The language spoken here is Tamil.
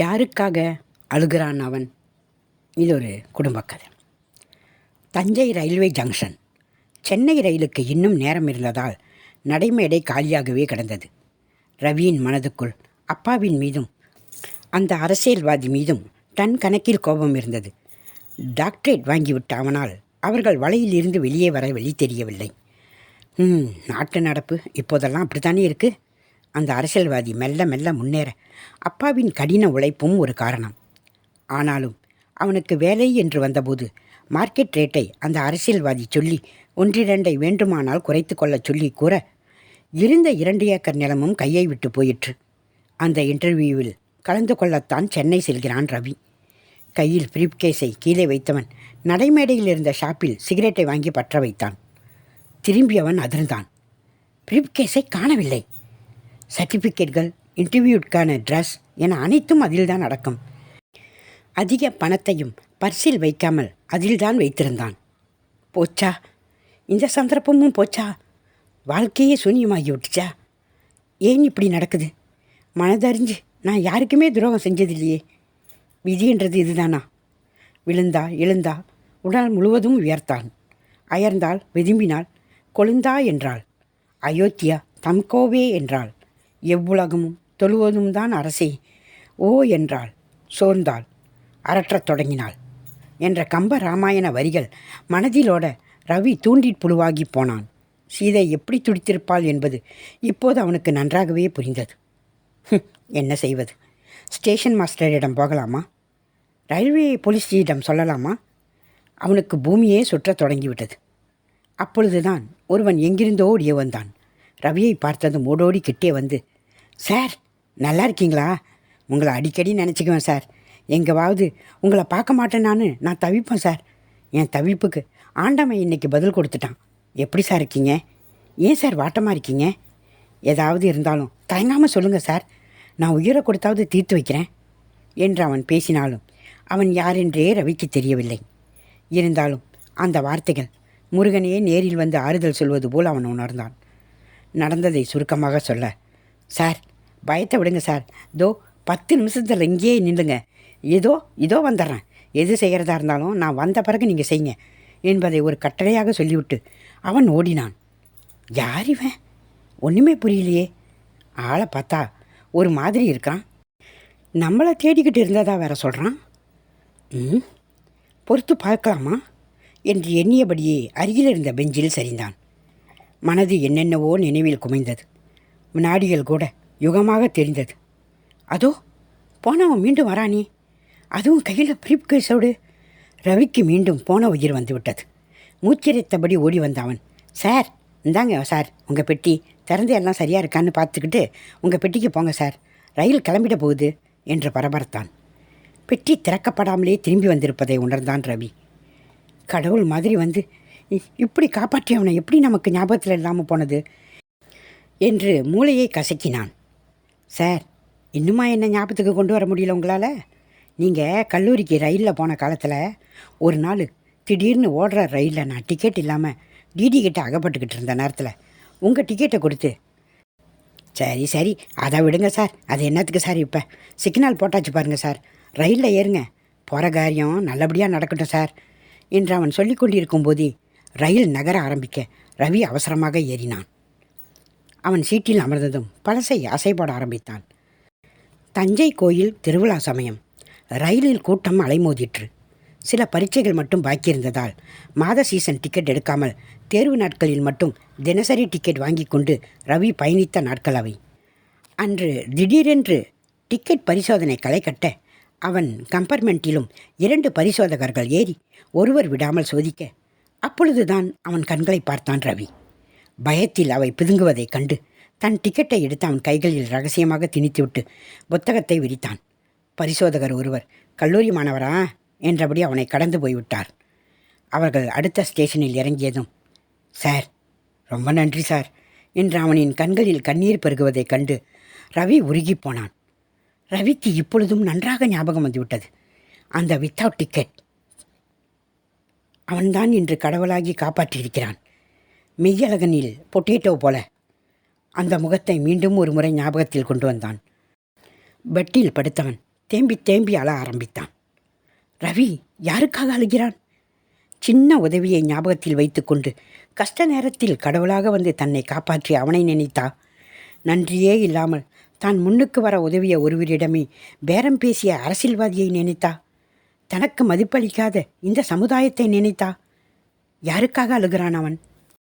யாருக்காக அழுகிறான் அவன்? இது ஒரு குடும்ப கதை. Thanjai railway junction. சென்னை ரயிலுக்கு இன்னும் நேரம் இருந்ததால் நடைமேடை காலியாகவே கிடந்தது. ரவியின் மனதுக்குள் அப்பாவின் மீதும் அந்த அரசியல்வாதி மீதும் தன் கணக்கில் கோபம் இருந்தது. டாக்டரேட் வாங்கிவிட்ட அவனால் அவர்கள் வலையிலிருந்து வெளியே வர வழி தெரியவில்லை. நாட்டு நடப்பு இப்போதெல்லாம் அப்படித்தானே இருக்குது அந்த அரசியல்வாதி மெல்ல மெல்ல முன்னேற அப்பாவின் கடின உழைப்பும் ஒரு காரணம். ஆனாலும் அவனுக்கு வேலை என்று வந்தபோது மார்க்கெட் ரேட்டை அந்த அரசியல்வாதி சொல்லி ஒன்றிரண்டை வேண்டுமானால் குறைத்து கொள்ளச் சொல்லி கூற இருந்த இரண்டு ஏக்கர் நிலமும் கையை விட்டு போயிற்று. அந்த இன்டர்வியூவில் கலந்து கொள்ளத்தான் சென்னை செல்கிறான் ரவி. கையில் பிரீப்கேஸை கீழே வைத்தவன் நடைமேடையில் இருந்த ஷாப்பில் சிகரெட்டை வாங்கி பற்ற வைத்தான். திரும்பியவன் அதிர்ந்தான். பிரீப்கேஸை காணவில்லை. சர்டிஃபிகேட்கள் இன்டர்வியூக்கான ட்ரெஸ் என அனைத்தும் அதில்தான் அடக்கம். அதிக பணத்தையும் பர்சில் வைக்காமல் அதில்தான் வைத்திருந்தான். போச்சா? இந்த சந்தர்ப்பமும் போச்சா? வாழ்க்கையே சூன்யமாகி விட்டுச்சா ஏன் இப்படி நடக்குது? மனதறிஞ்சு நான் யாருக்குமே துரோகம் செஞ்சதில்லையே. விதின்றது இதுதானா? விழுந்தா எழுந்தா உடல் முழுவதும் உயர்த்தான். அயர்ந்தால் விரும்பினாள் கொழுந்தா என்றாள். அயோத்தியா தம்கோவே என்றாள். எவ்வுலகமும் தொழுவதும் தான் அரசே. ஓ என்றாள். சோர்ந்தாள். அரற்றத் தொடங்கினாள். என்ற கம்ப ராமாயண வரிகள் மனதிலோட ரவி தூண்டிற் புழுவாகி போனான். சீதை எப்படி துடித்திருப்பாள் என்பது இப்போது அவனுக்கு நன்றாகவே புரிந்தது. என்ன செய்வது? ஸ்டேஷன் மாஸ்டரிடம் போகலாமா? ரயில்வே போலீஸ்ஜியிடம் சொல்லலாமா? அவனுக்கு பூமியே சுற்றத் தொடங்கிவிட்டது. அப்பொழுதுதான் ஒருவன் எங்கிருந்தோ ஓடிய வந்தான். ரவியை பார்த்ததும் ஓடோடி கிட்டே வந்து சார் நல்லா இருக்கீங்களா? உங்களை அடிக்கடி நினச்சிக்குவேன் சார். எங்கேவாவது உங்களை பார்க்க மாட்டேன் நான் நான் தவிப்பேன் சார். என் தவிப்புக்கு ஆண்டவன் இன்னைக்கு பதில் கொடுத்துட்டான். எப்படி சார் இருக்கீங்க? ஏன் சார் வாட்டமாக இருக்கீங்க? ஏதாவது இருந்தாலும் தயங்காமல் சொல்லுங்கள் சார். நான் உயிரை கொடுத்தாவது தீர்த்து வைக்கிறேன். என்று அவன் பேசினாலும் அவன் யாரென்றே ரவிக்கு தெரியவில்லை. இருந்தாலும் அந்த வார்த்தைகள் முருகனையே நேரில் வந்து ஆறுதல் சொல்வது போல் அவன் உணர்ந்தான். நடந்ததை சுருக்கமாக சொல்ல சார் பயத்தை விடுங்க சார். இதோ பத்து நிமிஷத்தில் இங்கேயே நில்லுங்க. ஏதோ இதோ வந்துடுறேன். எது செய்கிறதா இருந்தாலும் நான் வந்த பிறகு நீங்கள் செய்யுங்க என்பதை ஒரு கட்டளையாக சொல்லிவிட்டு அவன் ஓடினான். யார் இவன்? ஒன்றுமே புரியலையே. ஆளை பார்த்தா ஒரு மாதிரி இருக்கான். நம்மளை தேடிக்கிட்டு இருந்ததா வேற சொல்கிறான் ம் பொறுத்து பார்க்கலாமா? என்று எண்ணியபடியே அருகில் இருந்த பெஞ்சில் சரிந்தான். மனது என்னென்னவோ நினைவில் குமைந்தது. வினாடிகள் கூட யுகமாக தெரிந்தது. அதோ போனவன் மீண்டும் வரானே அதுவும் கையில் பிரீப் கேஸோடு. ரவிக்கு மீண்டும் போன உயிர் வந்துவிட்டது. மூச்சிரைத்தபடி ஓடி வந்த அவன் சார் இந்தாங்க சார் உங்கள் பெட்டி. திறந்து எல்லாம் சரியாக இருக்கான்னு பார்த்துக்கிட்டு உங்கள் பெட்டிக்கு போங்க சார். ரயில் கிளம்பிட போகுது என்று பரபரத்தான். பெட்டி திறக்கப்படாமலே திரும்பி வந்திருப்பதை உணர்ந்தான் ரவி. கடவுள் மாதிரி வந்து இப்படி காப்பாற்றியவனை எப்படி நமக்கு ஞாபகத்தில் இல்லாமல் போனது? என்று மூளையை கசக்கினான். சார் இன்னுமா என்ன ஞாபகத்துக்கு கொண்டு வர முடியல உங்களால்? நீங்கள் கல்லூரிக்கு ரயிலில் போன காலத்தில் ஒரு நாள் திடீர்னு ஓடுற ரயிலில் நான் டிக்கெட் இல்லாமல் டிடி கிட்ட அகப்பட்டுக்கிட்டு இருந்த நேரத்தில் உங்கள் டிக்கெட்டை கொடுத்து. சரி சரி அதை விடுங்க சார். அது என்னத்துக்கு சார் இப்போ? சிக்னல் போட்டாச்சு பாருங்கள் சார். ரயிலில் ஏறுங்க. போகிற காரியம் நல்லபடியாக நடக்கட்டும் சார் என்று அவன் சொல்லி கொண்டிருக்கும் போதே ரயில் நகர ஆரம்பிக்க ரவி அவசரமாக ஏறினான். அவன் சீட்டில் அமர்ந்ததும் பழசை அசைபட ஆரம்பித்தான். தஞ்சை கோயில் திருவிழா சமயம். ரயிலில் கூட்டம் அலைமோதிற்று. சில பரீட்சைகள் மட்டும் பாக்கியிருந்ததால் மாத சீசன் டிக்கெட் எடுக்காமல் தேர்வு நாட்களில் மட்டும் தினசரி டிக்கெட் வாங்கி கொண்டு ரவி பயணித்த நாட்கள் அவை. அன்று திடீரென்று டிக்கெட் பரிசோதனை களை கட்ட அவன் கம்பார்ட்மெண்ட்டிலும் இரண்டு பரிசோதகர்கள் ஏறி ஒருவர் விடாமல் சோதிக்க அப்பொழுதுதான் அவன் கண்களை பார்த்தான் ரவி. பயத்தில் அவை பிதுங்குவதைக் கண்டு தன் டிக்கெட்டை எடுத்து அவன் கைகளில் ரகசியமாக திணித்துவிட்டு புத்தகத்தை விரித்தான். பரிசோதகர் ஒருவர் கல்லூரி மாணவரா? என்றபடி அவனை கடந்து போய்விட்டார். அவர்கள் அடுத்த ஸ்டேஷனில் இறங்கியதும் சார் ரொம்ப நன்றி சார் என்று அவனின் கண்களில் கண்ணீர் பெருகுவதைக் கண்டு ரவி உருகிப் போனான். ரவிக்கு இப்பொழுதும் நன்றாக ஞாபகம் வந்துவிட்டது. அந்த வித்தவுட் டிக்கெட் அவன்தான் இன்று கடவுளாகி காப்பாற்றியிருக்கிறான். மெய்யழகனில் பொட்டேட்டோ போல. அந்த முகத்தை மீண்டும் ஒரு முறை ஞாபகத்தில் கொண்டு வந்தான். பெட்டில் படுத்தவன் தேம்பி தேம்பி அழ ஆரம்பித்தான். ரவி யாருக்காக அழுகிறான்? சின்ன உதவியை ஞாபகத்தில் வைத்துக்கொண்டு கஷ்ட நேரத்தில் கடவுளாக வந்து தன்னை காப்பாற்றி அவனை நினைத்தா? நன்றியே இல்லாமல் தான் முன்னுக்கு வர உதவிய ஒருவரிடமே பேரம் பேசிய அரசியல்வாதியை நினைத்தா? தனக்கு மதிப்பளிக்காத இந்த சமுதாயத்தை நினைத்தா? யாருக்காக அழுகிறான் அவன்?